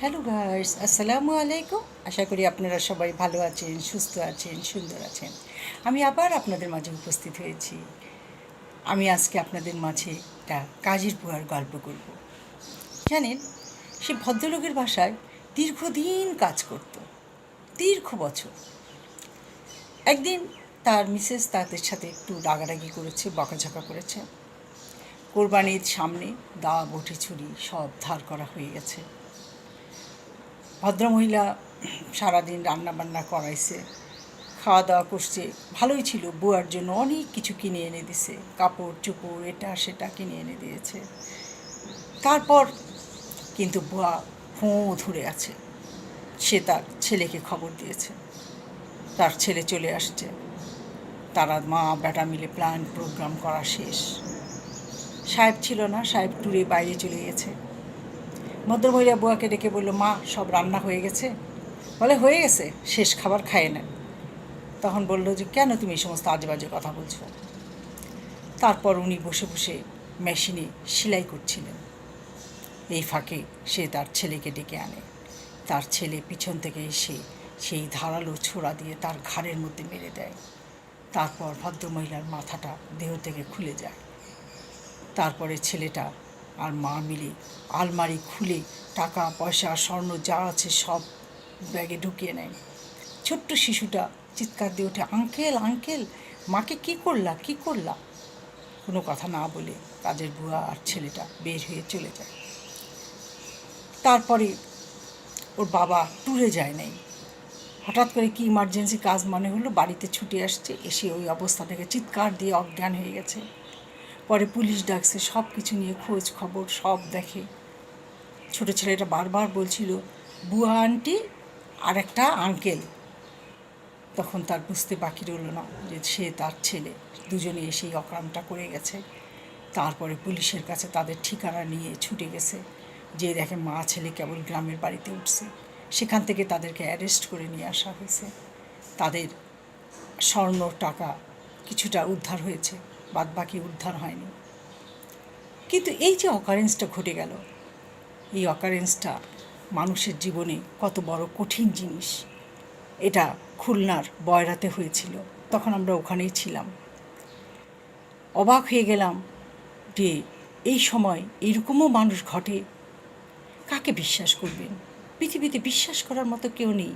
Hello guys আসসালামু আলাইকুম আশা করি আপনারা সবাই ভালো আছেন, সুস্থ আছেন, সুন্দর আছেন। আমি আবার আপনাদের মাঝে উপস্থিত হয়েছি। আমি আজকে আপনাদের মাঝে একটা কাজের বুয়ার গল্প করব। জানেন, সে ভদ্রলোকের ভাষায় দীর্ঘদিন কাজ করত। দীর্ঘ বছর। একদিন তার মিসেস তাদের সাথে একটু রাগারাগি করেছে, বকাঝকা করেছে। কোরবানির সামনে দা বটি, ছুরি সব ধার করা হয়ে গেছে। ভদ্রমহিলা সারাদিন রান্নাবান্না করাইছে খাওয়া দাওয়া করছে। ভালোই ছিল, বুয়ার জন্য অনেক কিছু কিনে এনে দিছে। কাপড় চোপড় এটা সেটা কিনে এনে দিয়েছে। তারপর কিন্তু বুয়া ফোঁ ধরে আছে। সে তার ছেলেকে খবর দিয়েছে। তার ছেলে চলে আসছে। তারা মা বেটা মিলে প্ল্যান প্রোগ্রাম করা শেষ। সাহেব ছিল না, সাহেব ট্যুরে বাইরে চলে গেছে। ভদ্রমহিলা বুয়াকে ডেকে বলল, মা, সব রান্না হয়ে গেছে? বলে, হয়ে গেছে, শেষ খাবার খায় নেন তখন বলল যে, কেন তুমি এই সমস্ত আজে বাজে কথা বলছো? তারপর উনি বসে বসে মেশিনে সেলাই করছিলেন। এই ফাঁকে সে তার ছেলেকে ডেকে আনে। তার ছেলে পিছন থেকে এসে সেই ধারালো ছোড়া দিয়ে তার ঘাড়ের মধ্যে মেরে দেয়। তারপর ভদ্রমহিলার মাথাটা দেহ থেকে খুলে যায়। তারপরে ছেলেটা আর মা মিলে আলমারি খুলে টাকা, পয়সা, স্বর্ণ যা আছে সব ব্যাগে ঢুকিয়ে নেয়। ছোট্ট শিশুটা চিৎকার দিয়ে ওঠে, আঙ্কেল আঙ্কেল, মাকে কি করলা কি করলা? কোনো কথা না বলে কাজের বুয়া আর ছেলেটা বের হয়ে চলে যায়। তারপরে ওর বাবা ট্যুরে যায় নাই। হঠাৎ করে কি ইমার্জেন্সি কাজ মনে হলো? বাড়িতে ছুটে আসছে, এসে ওই অবস্থা থেকে চিৎকার দিয়ে অজ্ঞান হয়ে গেছে। পরে পুলিশ ডাকছে সব কিছু নিয়ে খোঁজ খবর সব দেখে। ছোটো ছেলেটা বারবার বলছিল, বুয়া আন্টি আর একটা আঙ্কেল। তখন তার বুঝতে বাকি রইল না যে সে তার ছেলে। দুজনে এসেই অকামটা করে গেছে। তারপরে পুলিশের কাছে তাদের ঠিকানা নিয়ে ছুটে গেছে। যে দেখে মা ছেলে কেবল গ্রামের বাড়িতে উঠছে। সেখান থেকে তাদেরকে অ্যারেস্ট করে নিয়ে আসা হয়েছে। তাদের স্বর্ণ টাকা কিছুটা উদ্ধার হয়েছে। বাদ বাকি উদ্ধার হয়নি। কিন্তু এই যে অকারেন্সটা ঘটে গেল, এই অকারেন্সটা মানুষের জীবনে কত বড় কঠিন জিনিস। এটা খুলনার বয়রাতে হয়েছিল, তখন আমরা ওখানেই ছিলাম। অবাক হয়ে গেলাম যে এই সময় এইরকমও মানুষ ঘটে। কাকে বিশ্বাস করবেন? পৃথিবীতে বিশ্বাস করার মতো কেউ নেই।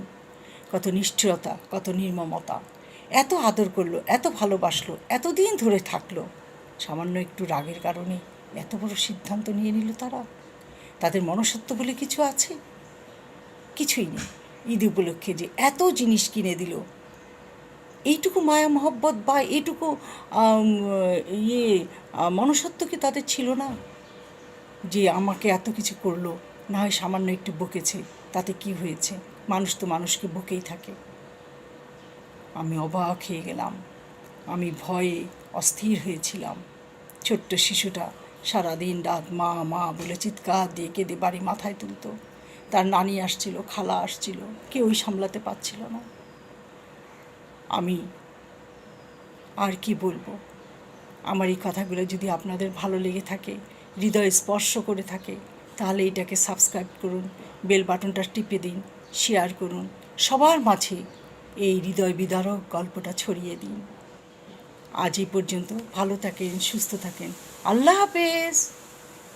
কত নিষ্ঠুরতা, কত নির্মমতা। এত আদর করল এত ভালোবাসলো এতদিন ধরে থাকল। সামান্য একটু রাগের কারণে এত বড় সিদ্ধান্ত নিয়ে নিল তারা। তাদের মনসত্ব বলে কিছু আছে? কিছুই নেই। ঈদ উপলক্ষে যে এত জিনিস কিনে দিল। এইটুকু মায়া মহব্বত বা এইটুকু ইয়ে আহ, মনুষ্যত্ব কি তাদের ছিল না? যে আমাকে এত কিছু করল না হয় সামান্য একটু বকেছে তাতে কি হয়েছে? মানুষ তো মানুষকে বকেই থাকে। আমি অবাক হয়ে গেলাম। আমি ভয়ে অস্থির হয়েছিলাম। ছোট্ট শিশুটা সারাদিন রাত মা মা বলে চিৎকার দিয়ে কেঁদে বাড়ি মাথায় তুলতো। তার নানি আসছিল, খালা আসছিল, কেউই সামলাতে পারছিল না। আমি আর কি বলব? আমার এই কথাগুলো যদি আপনাদের ভালো লেগে থাকে, হৃদয় স্পর্শ করে থাকে, তাহলে এটাকে সাবস্ক্রাইব করুন, বেল বাটনটা টিপে দিন, শেয়ার করুন। সবার মাঝে এই হৃদয় বিদারক গল্পটা ছড়িয়ে দিন। আজ এই পর্যন্ত ভালো থাকেন, সুস্থ থাকেন। আল্লাহ হাফেজ।